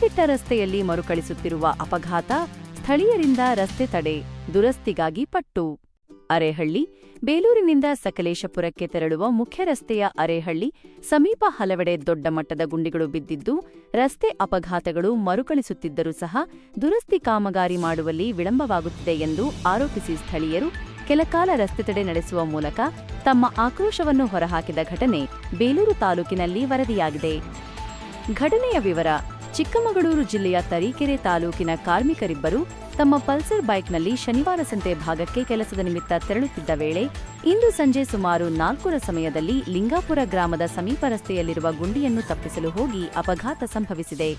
ರಸ್ತೆಯಲ್ಲಿ ಮರುಕಳಿಸುತ್ತಿರುವ ಅಪಘಾತ ಸ್ಥಳೀಯರಿಂದ ರಸ್ತೆ ತಡೆ, ದುರಸ್ತಿಗಾಗಿ ಪಟ್ಟು. ಅರೇಹಳ್ಳಿ, ಬೇಲೂರಿನಿಂದ ಸಕಲೇಶಪುರಕ್ಕೆ ತೆರಳುವ ಮುಖ್ಯ ರಸ್ತೆಯ ಅರೇಹಳ್ಳಿ, ಸಮೀಪ ಹಲವೆಡೆ ದೊಡ್ಡ ಮಟ್ಟದ ಗುಂಡಿಗಳು ಬಿದ್ದಿದ್ದು, ರಸ್ತೆ ಅಪಘಾತಗಳು ಮರುಕಳಿಸುತ್ತಿದ್ದರೂ ಸಹ ದುರಸ್ತಿ ಕಾಮಗಾರಿ ಮಾಡುವಲ್ಲಿ ವಿಳಂಬವಾಗುತ್ತಿದೆ ಎಂದು ಆರೋಪಿಸಿ ಸ್ಥಳೀಯರು ಕೆಲಕಾಲ ರಸ್ತೆ ತಡೆ ನಡೆಸುವ ಮೂಲಕ ತಮ್ಮ ಆಕ್ರೋಶವನ್ನು ಹೊರಹಾಕಿದ ಘಟನೆ ಬೇಲೂರು ತಾಲೂಕಿನಲ್ಲಿ ವರದಿಯಾಗಿದೆ. ಘಟನೆಯ ವಿವರ ಚಿಕ್ಕಮಗಳೂರು ಜಿಲ್ಲೆಯ ತರೀಕೆರೆ ತಾಲೂಕಿನ ಕಾರ್ಮಿಕರಿಬ್ಬರು ತಮ್ಮ ಪಲ್ಸರ್ ಬೈಕ್ನಲ್ಲಿ ಶನಿವಾರ ಸಂತೆ ಭಾಗಕ್ಕೆ ಕೆಲಸದ ನಿಮಿತ್ತ ತೆರಳುತ್ತಿದ್ದ ವೇಳೆ ಇಂದು ಸಂಜೆ ಸುಮಾರು ನಾಲ್ಕರ ಸಮಯದಲ್ಲಿ ಲಿಂಗಾಪುರ ಗ್ರಾಮದ ಸಮೀಪ ರಸ್ತೆಯಲ್ಲಿರುವ ಗುಂಡಿಯನ್ನು ತಪ್ಪಿಸಲು ಹೋಗಿ ಅಪಘಾತ ಸಂಭವಿಸಿದೆ.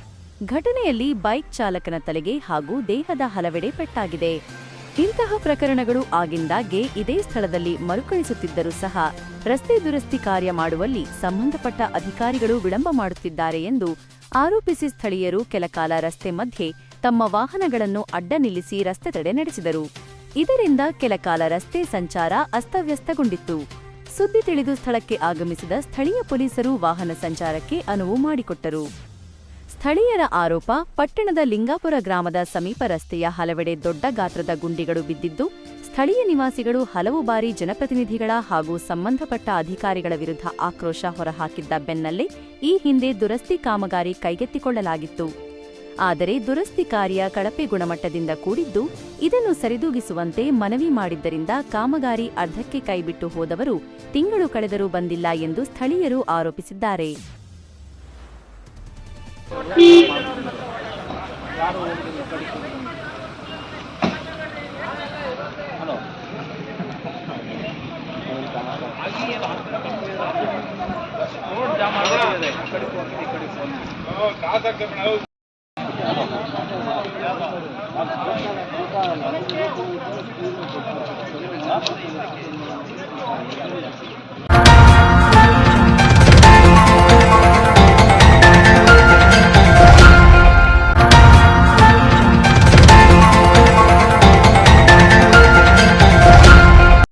ಘಟನೆಯಲ್ಲಿ ಬೈಕ್ ಚಾಲಕನ ತಲೆಗೆ ಹಾಗೂ ದೇಹದ ಹಲವೆಡೆ ಪೆಟ್ಟಾಗಿದೆ. ಇಂತಹ ಪ್ರಕರಣಗಳು ಆಗಿಂದಾಗ್ಗೆ ಇದೇ ಸ್ಥಳದಲ್ಲಿ ಮರುಕಳಿಸುತ್ತಿದ್ದರೂ ಸಹ ರಸ್ತೆ ದುರಸ್ತಿ ಕಾರ್ಯ ಮಾಡುವಲ್ಲಿ ಸಂಬಂಧಪಟ್ಟ ಅಧಿಕಾರಿಗಳು ವಿಳಂಬ ಮಾಡುತ್ತಿದ್ದಾರೆ ಎಂದು ಆರೋಪಿಸಿ ಸ್ಥಳೀಯರು ಕೆಲಕಾಲ ರಸ್ತೆ ಮಧ್ಯೆ ತಮ್ಮ ವಾಹನಗಳನ್ನು ಅಡ್ಡ ನಿಲ್ಲಿಸಿ ರಸ್ತೆ ತಡೆ ನಡೆಸಿದರು. ಇದರಿಂದ ಕೆಲಕಾಲ ರಸ್ತೆ ಸಂಚಾರ ಅಸ್ತವ್ಯಸ್ತಗೊಂಡಿತ್ತು. ಸುದ್ದಿ ತಿಳಿದು ಸ್ಥಳಕ್ಕೆ ಆಗಮಿಸಿದ ಸ್ಥಳೀಯ ಪೊಲೀಸರು ವಾಹನ ಸಂಚಾರಕ್ಕೆ ಅನುವು ಮಾಡಿಕೊಟ್ಟರು. ಸ್ಥಳೀಯರ ಆರೋಪ, ಪಟ್ಟಣದ ಲಿಂಗಾಪುರ ಗ್ರಾಮದ ಸಮೀಪ ರಸ್ತೆಯ ಹಲವೆಡೆ ದೊಡ್ಡ ಗಾತ್ರದ ಗುಂಡಿಗಳು ಬಿದ್ದಿದ್ದು ಸ್ಥಳೀಯ ನಿವಾಸಿಗಳು ಹಲವು ಬಾರಿ ಜನಪ್ರತಿನಿಧಿಗಳ ಹಾಗೂ ಸಂಬಂಧಪಟ್ಟ ಅಧಿಕಾರಿಗಳ ವಿರುದ್ಧ ಆಕ್ರೋಶ ಹೊರಹಾಕಿದ್ದ ಬೆನ್ನಲ್ಲೇ ಈ ಹಿಂದೆ ದುರಸ್ತಿ ಕಾಮಗಾರಿ ಕೈಗೆತ್ತಿಕೊಳ್ಳಲಾಗಿತ್ತು. ಆದರೆ ದುರಸ್ತಿ ಕಾರ್ಯ ಕಳಪೆ ಗುಣಮಟ್ಟದಿಂದ ಕೂಡಿದ್ದು, ಇದನ್ನು ಸರಿದೂಗಿಸುವಂತೆ ಮನವಿ ಮಾಡಿದ್ದರಿಂದ ಕಾಮಗಾರಿ ಅರ್ಧಕ್ಕೆ ಕೈಬಿಟ್ಟು ಹೋದವರು ತಿಂಗಳು ಕಳೆದರೂ ಬಂದಿಲ್ಲ ಎಂದು ಸ್ಥಳೀಯರು ಆರೋಪಿಸಿದ್ದಾರೆ. ಕಾಸಕ್ಕೆ